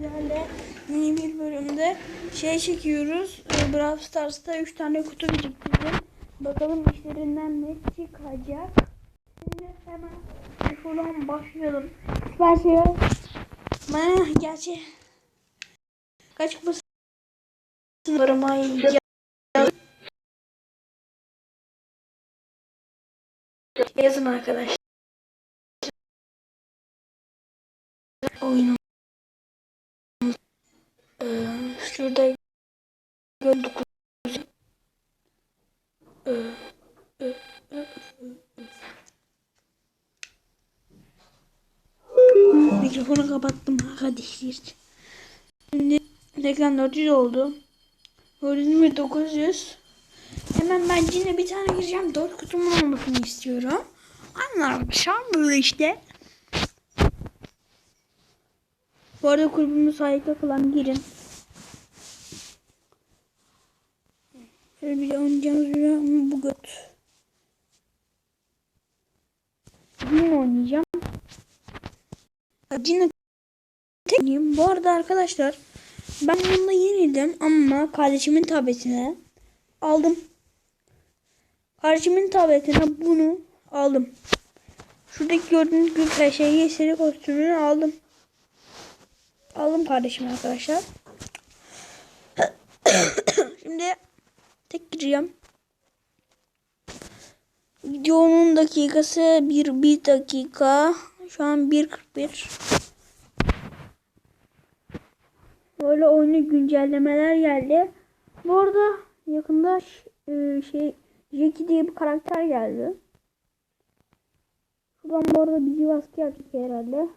Sizlerle yeni bir bölümde şey çekiyoruz. Ee, Brawl Stars'ta 3 tane kutu biriktirdim. Bakalım işlerinden ne çıkacak. Şimdi hemen şuradan başlayalım. Süpersel. Ben gerçi kaç kupası varım ay yazın arkadaşlar. Oyunum. Şurada gördük. Mikrofonu kapattım arkadaşlar. Şimdi reklam 400 oldu. Gördüğünüz gibi 900. Hemen ben yine bir tane gireceğim. 4 kutumun olmasını istiyorum. Anlarmışım böyle işte. Bu arada kulübümüz harika falan girin. Şöyle bir oynayacağımız bir ama bu göt. Yine oynayacağım. Yine tekliyim. Bu arada arkadaşlar ben bunda yenildim ama kardeşimin tabletine aldım. Kardeşimin tabletine bunu aldım. Şuradaki gördüğünüz gibi şeyi seri kostümünü aldım. Aldım kardeşim arkadaşlar. Gireceğim. Videonun dakikası bir, bir dakika. Şu an 1.41. Böyle oyunu güncellemeler geldi. Bu arada yakında e, şey Jackie diye bir karakter geldi. Şuradan bu arada bizi baskı yapacak herhalde.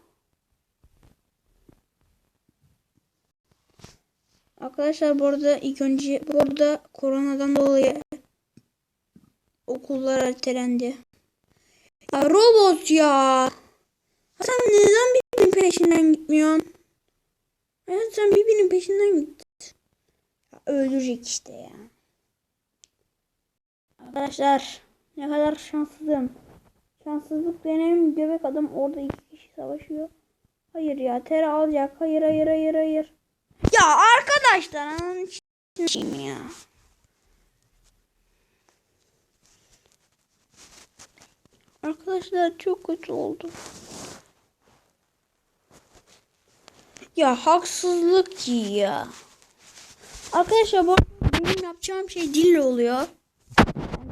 Arkadaşlar bu arada ilk önce bu arada koronadan dolayı okullar ertelendi. Ya robot ya. Sen neden birbirinin peşinden gitmiyorsun? Ya sen birbirinin peşinden git. Ya öldürecek işte ya. Arkadaşlar ne kadar şanssızım. Şanssızlık benim göbek adam orada iki kişi savaşıyor. Hayır ya Tera alacak. Hayır hayır hayır hayır. Ya arkadaşlar içindeyim ya. Arkadaşlar çok kötü oldu. Ya haksızlık ya. Arkadaşlar bu benim yapacağım şey dille oluyor.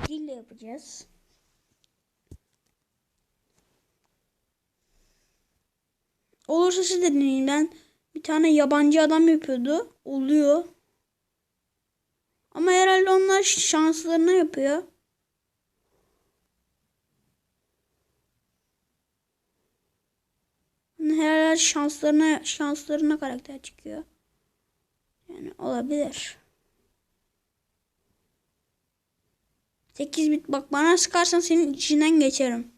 Dille yapacağız. Olursa siz de deneyin. Ben bir tane yabancı adam yapıyordu. Oluyor. Ama herhalde onlar şanslarına yapıyor. Herhalde şanslarına şanslarına karakter çıkıyor. Yani olabilir. 8 bit bak bana sıkarsan senin içinden geçerim.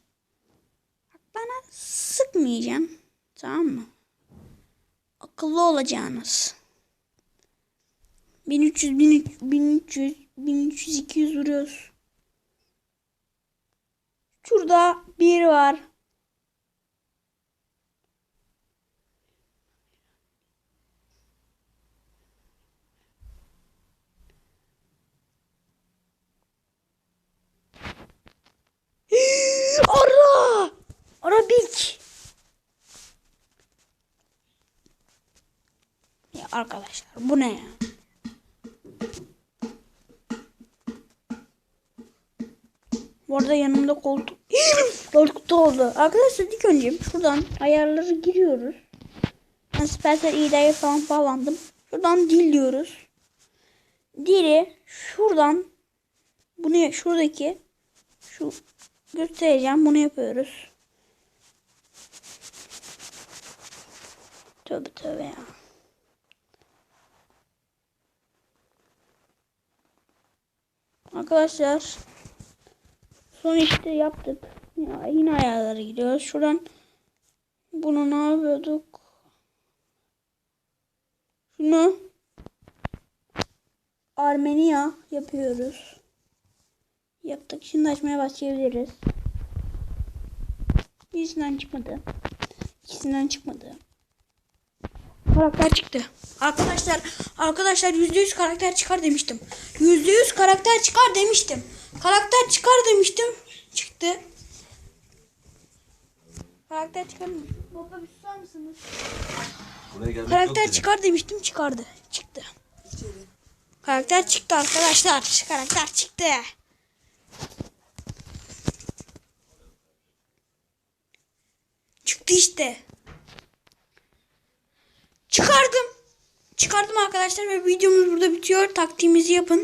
Bak bana sıkmayacağım. Tamam mı? Akıllı olacağınız. 1300, 1300, 1300, 1300, 200 vuruyoruz. Şurada bir var. Arkadaşlar bu ne ya? Bu arada yanımda koltuk. Koltukta oldu. Arkadaşlar ilk önce şuradan ayarları giriyoruz. Ben Spencer İda'ya falan bağlandım. Şuradan dil diyoruz. Dili şuradan bunu şuradaki şu göstereceğim. Bunu yapıyoruz. Tövbe tövbe ya. Arkadaşlar son işte yaptık. Ya, yine ayarlara gidiyoruz. Şuradan bunu ne yapıyorduk? Şunu Armenia yapıyoruz. Yaptık. Şimdi açmaya başlayabiliriz. Birisinden çıkmadı. İkisinden çıkmadı. Karakter çıktı. Arkadaşlar arkadaşlar %100 karakter çıkar demiştim. %100 karakter çıkar demiştim. Karakter çıkar demiştim. Çıktı. Karakter çıkar mı? Baba bir susar mısınız? Karakter çıkar demiştim çıkardı. Çıktı. Karakter çıktı arkadaşlar. Karakter çıktı. Çıktı işte. Arkadaşlar ve videomuz burada bitiyor. Taktiğimizi yapın.